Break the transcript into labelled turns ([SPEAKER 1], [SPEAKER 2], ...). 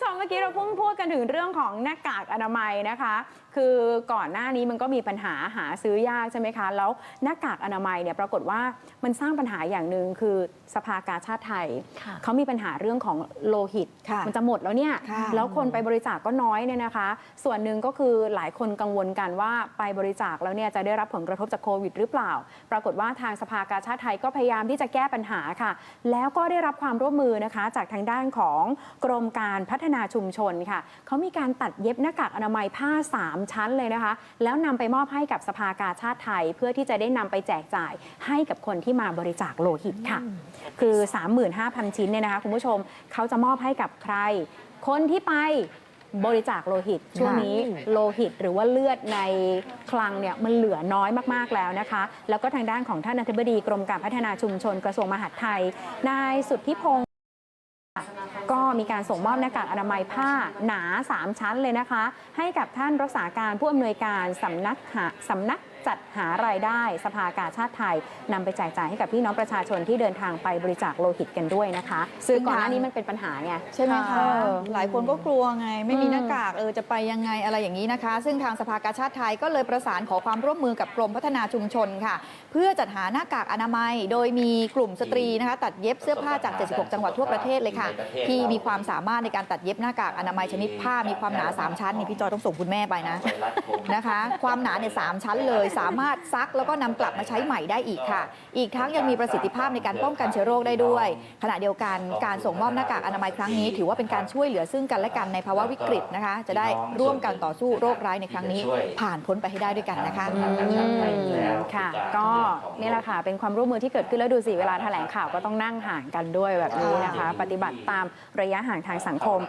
[SPEAKER 1] ผู้ชมเมื่อกี้เราเพิ่งพูดกันถึงเรื่องของหน้ากากอนามัยนะคะ คือก่อนหน้านี้มันก็มีปัญหาหาซื้อยากใช่ไหมคะ แล้วหน้ากากอนามัยเนี่ยปรากฏว่ามันสร้างปัญหาอย่างหนึ่งคือสภากาชาติไทย
[SPEAKER 2] ค่ะ
[SPEAKER 1] เขามีปัญหาเรื่องของโลหิต
[SPEAKER 3] ค่ะ
[SPEAKER 1] มันจะหมดแล้วเนี่ย
[SPEAKER 3] ค่ะ
[SPEAKER 1] แล้วคนไปบริจาคก็น้อยเนี่ยนะคะ ส่วนหนึ่งก็คือหลายคนกังวลกันว่าไปบริจาคแล้วเนี่ยจะได้รับผลกระทบจากโควิดหรือเปล่า ปรากฏว่าทางสภากาชาติไทยก็พยายามที่จะแก้ปัญหาค่ะ แล้วก็ได้รับความร่วมมือนะคะ จากทางด้านของกรมการพัฒนาชุมชนค่ะเขามีการตัดเย็บหน้ากากอนามัยผ้า 3 ชั้นเลยนะคะ แล้วนำไปมอบให้กับสภากาชาติไทย เพื่อที่จะได้นำไปแจกจ่ายให้กับคนที่มาบริจาคโลหิตค่ะ คือ 35,000 ชิ้นเนี่ยนะคะคุณผู้ชมเขาจะมอบให้กับใคร คนที่ไปบริจาคโลหิต ช่วงนี้โลหิตหรือว่าเลือดในคลังเนี่ยมันเหลือน้อยมากๆแล้วนะคะ แล้วก็ทางด้านของท่านอธิบดีกรมการพัฒนาชุมชนกระทรวงมหาดไทยนายสุทธิพงศ์ก็ มีการส่งมอบหน้ากากอนามัยผ้าหนา 3 ชั้นเลยนะคะ ให้กับท่านรักษาการผู้อำนวยการสำนักหาสำนัก จัดหารายได้สภากาชาติไทยนำไปแจกจ่ายให้กับพี่น้องประชาชนที่เดินทางไปบริจาคโลหิตกันด้วยนะคะ
[SPEAKER 3] ซึ่
[SPEAKER 1] ซึ่
[SPEAKER 3] ง
[SPEAKER 1] งก่อนห
[SPEAKER 3] ทา
[SPEAKER 1] น้างนี้มันเป็นปัญหาไง
[SPEAKER 3] ใช่ไหม
[SPEAKER 1] เอ
[SPEAKER 3] คะ
[SPEAKER 1] อ
[SPEAKER 3] หลายคนก็กลัวไง ไม่มี
[SPEAKER 1] อืม
[SPEAKER 3] หน้ากากเออจะไปยังไงอะไรอย่างนี้นะคะ ซึ่งทางสภากาชาติไทยก็เลยประสานขอความร่วมมือกับกรมพัฒนาชุมชนค่ะ เพื่อจัดหาหน้ากากอนามัย โดยมีกลุ่มสตรีนะคะ ตัดเย็บเสื้อผ้าจาก 76 จังหวัดทั่วประเทศเลยค่ะ ที่มีความสามารถในการตัดเย็บหน้ากากอนามัยชนิดผ้ามีความหนา 3 ชั้นนี่พี่จอยต้องส่งคุณแม่ไปนะนะคะ ความหนาเนี่ยสามชั้นเลยสามารถซักแล้วก็นำกลับมาใช้ใหม่ได้อีกค่ะ อีกทั้งยังมีประสิทธิภาพในการป้องกันเชื้อโรคได้ด้วย ขณะเดียวกันการส่งมอบหน้ากากอนามัยครั้งนี้ ถือว่าเป็นการช่วยเหลือซึ่งกันและกันในภาวะวิกฤตนะคะ จะได้ร่วมกันต่อสู้โรคร้ายในครั้งนี้ ผ่านพ้นไปให้ได้ด้วยกันนะคะ
[SPEAKER 1] อืมค่ะ ก็นี่แหละค่ะเป็นความร่วมมือที่เกิดขึ้นแล้วดูสิเวลาแถลงข่าวก็ต้องนั่งห่างกันด้วยแบบนี้นะคะ ปฏิบัติตามระยะห่างทางสังคม